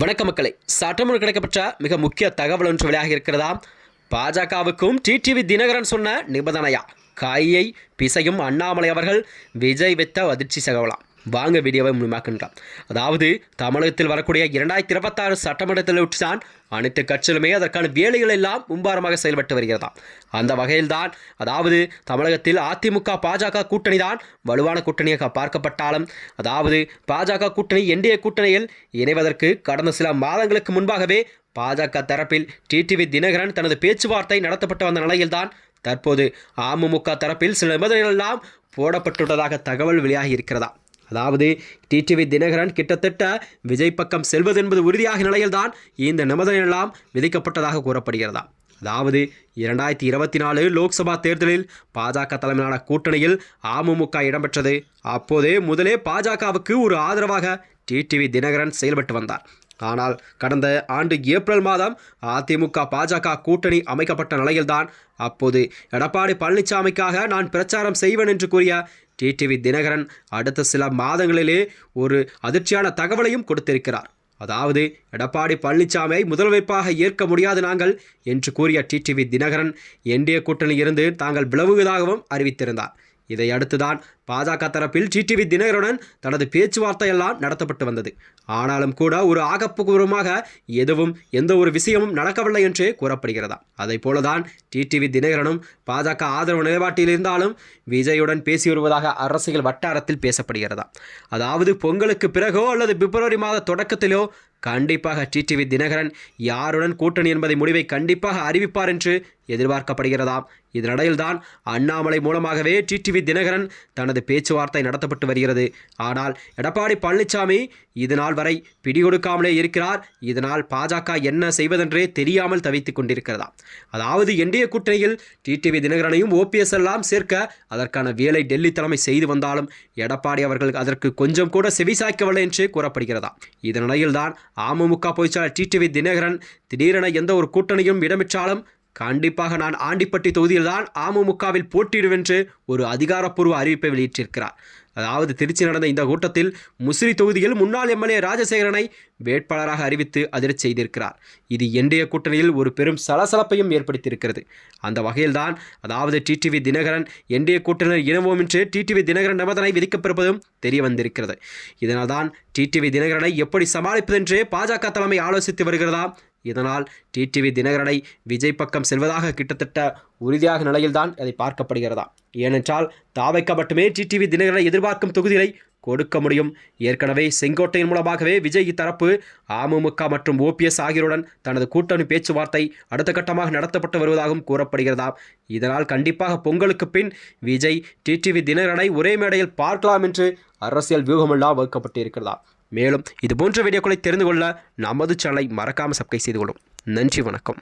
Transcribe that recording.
வணக்க மக்களை சட்டமன்ற கிடைக்கப்பட்ட மிக முக்கிய தகவல் ஒன்று வெளியாக இருக்கிறதா? பாஜகவுக்கும் டிடிவி தினகரன் சொன்ன நிபந்தனையா? கையை பிசையும் அண்ணாமலை அவர்கள் விஜய் வைத்த அதிர்ச்சி சகவலாம். வாங்க வீடியோவை முழுமாக்கின்றான் அதாவது தமிழகத்தில் வரக்கூடிய இரண்டாயிரத்தி இருபத்தாறு சட்டமன்றத்தில் தான் அனைத்து கட்சிகளுமே அதற்கான வேலைகள் எல்லாம் மும்பாரமாக செயல்பட்டு வருகிறதாம். அந்த வகையில்தான் அதாவது தமிழகத்தில் அதிமுக பாஜக கூட்டணி தான் வலுவான கூட்டணியாக பார்க்கப்பட்டாலும் அதாவது பாஜக கூட்டணி என்டிஏ கூட்டணியில் இணைவதற்கு கடந்த சில மாதங்களுக்கு முன்பாகவே பாஜக தரப்பில் டிடிவி தினகரன் தனது பேச்சுவார்த்தை நடத்தப்பட்டு வந்த நிலையில்தான் தற்போது அமமுக தரப்பில் சில நிபந்தனைகள் எல்லாம் போடப்பட்டுள்ளதாக தகவல் வெளியாகி இருக்கிறதா அதாவது டிடிவி தினகரன் கிட்டத்தட்ட விஜய் பக்கம் செல்வது என்பது உறுதியாக நிலையில்தான் இந்த நிபந்தனை எல்லாம் விதிக்கப்பட்டதாக கூறப்படுகிறதா? அதாவது இரண்டாயிரத்தி இருபத்தி நாலு லோக்சபா தேர்தலில் பாஜக தலைமையிலான கூட்டணியில் அமமுக இடம்பெற்றது. அப்போதே முதலே பாஜகவுக்கு ஒரு ஆதரவாக டிடிவி தினகரன் செயல்பட்டு வந்தார். ஆனால் கடந்த ஆண்டு ஏப்ரல் மாதம் அதிமுக பாஜக கூட்டணி அமைக்கப்பட்ட நிலையில்தான் அப்போது எடப்பாடி பழனிசாமிக்காக நான் பிரச்சாரம் செய்வேன் என்று கூறிய டிடிவி தினகரன் அடுத்த சில மாதங்களிலே ஒரு அதிர்ச்சியான தகவலையும் கொடுத்திருக்கிறார். அதாவது எடப்பாடி பழனிசாமியை முதல்வைப்பாக ஏற்க முடியாது நாங்கள் என்று கூறிய டிடிவி தினகரன் என்டிஏ கூட்டணியில் இருந்து தாங்கள் விளவுவதாகவும் அறிவித்திருந்தார். இதை அடுத்துதான் பாஜக தரப்பில் டிடிவி தினகரனுடன் தனது பேச்சுவார்த்தையெல்லாம் நடத்தப்பட்டு வந்தது. ஆனாலும் கூட ஒரு ஆக்கப்பூர்வமாக எதுவும் எந்த ஒரு விஷயமும் நடக்கவில்லை என்றே கூறப்படுகிறதா? அதை போலதான் டிடிவி தினகரனும் பாஜக ஆதரவு நிலைப்பாட்டில் இருந்தாலும் விஜயுடன் பேசி வருவதாக அரசியல் வட்டாரத்தில் பேசப்படுகிறதா? அதாவது பொங்கலுக்கு பிறகோ அல்லது பிப்ரவரி மாத தொடக்கத்திலோ கண்டிப்பாக டிடிவி தினகரன் யாருடன் கூட்டணி என்பதை முடிவை கண்டிப்பாக அறிவிப்பார் என்று எதிர்பார்க்கப்படுகிறதாம் இதனிடையில்தான் அண்ணாமலை மூலமாகவே டிடிவி தினகரன் தனது பேச்சுவார்த்தை நடத்தப்பட்டு வருகிறது. ஆனால் எடப்பாடி பழனிசாமி இதுநாள் வரை பிடிகொடுக்காமலே இருக்கிறார். இதனால் பாஜக என்ன செய்வதென்றே தெரியாமல் தவித்துக் கொண்டிருக்கிறதா? அதாவது என்டிஏ கூட்டணியில் டிடிவி தினகரனையும் ஓபிஎஸ் எல்லாம் சேர்க்க அதற்கான வேலை டெல்லி தலைமை செய்து வந்தாலும் எடப்பாடி அவர்கள் அதற்கு கொஞ்சம் கூட செவிசாய்க்கவில்லை என்று கூறப்படுகிறதா? இதனிடையில்தான் அமமுக பொதுச்செயலாளர் டிடிவி தினகரன் திடீரென எந்த ஒரு கூட்டணியும் இடம்பெற்றாலும் கண்டிப்பாக நான் ஆண்டிப்பட்டி தொகுதியில்தான் அமமுகவில் போட்டியிடுவென்று ஒரு அதிகாரப்பூர்வ அறிவிப்பை வெளியிட்டிருக்கிறார். அதாவது திருச்சி நடந்த இந்த கூட்டத்தில் முசிறி தொகுதியில் முன்னாள் எம்எல்ஏ ராஜசேகரனை வேட்பாளராக அறிவித்து அதிரச் செய்திருக்கிறார். இது என்டிஏ கூட்டணியில் ஒரு பெரும் சலசலப்பையும் ஏற்படுத்தியிருக்கிறது. அந்த வகையில்தான் அதாவது டிடிவி தினகரன் என்டிஏ கூட்டணியில் இணைவோம் என்று டிடிவி தினகரன் நிபந்தனை விதிக்கப்பட்டிருப்பதும் தெரிய வந்திருக்கிறது. இதனால்தான் டிடிவி தினகரனை எப்படி சமாளிப்பதென்று பாஜக தலைமை ஆலோசித்து வருகிறதா இதனால் டிடிவி தினகரனை விஜய் பக்கம் செல்வதாக கிட்டத்தட்ட உறுதியாக நிலையில்தான் அதை பார்க்கப்படுகிறதா. ஏனென்றால் தாவைக்க மட்டுமே டிடிவி தினகரனை எதிர்பார்க்கும் தொகுதிகளை கொடுக்க முடியும். ஏற்கனவே செங்கோட்டையின் மூலமாகவே விஜய் தரப்பு அமமுக மற்றும் ஓபிஎஸ் ஆகியோருடன் தனது கூட்டணி பேச்சுவார்த்தை அடுத்த கட்டமாக நடத்தப்பட்டு வருவதாகவும் கூறப்படுகிறதாம் இதனால் கண்டிப்பாக பொங்கலுக்கு பின் விஜய் டிடிவி தினகரனை ஒரே மேடையில் பார்க்கலாம் என்று அரசியல் வியூகமெல்லாம் வகுக்கப்பட்டிருக்கிறதா? மேலும் இதுபோன்ற வீடியோக்களை தெரிந்து கொள்ள நமது சேனலை மறக்காமல் சப்ஸ்கிரைப் செய்து கொள்ளும். நன்றி வணக்கம்.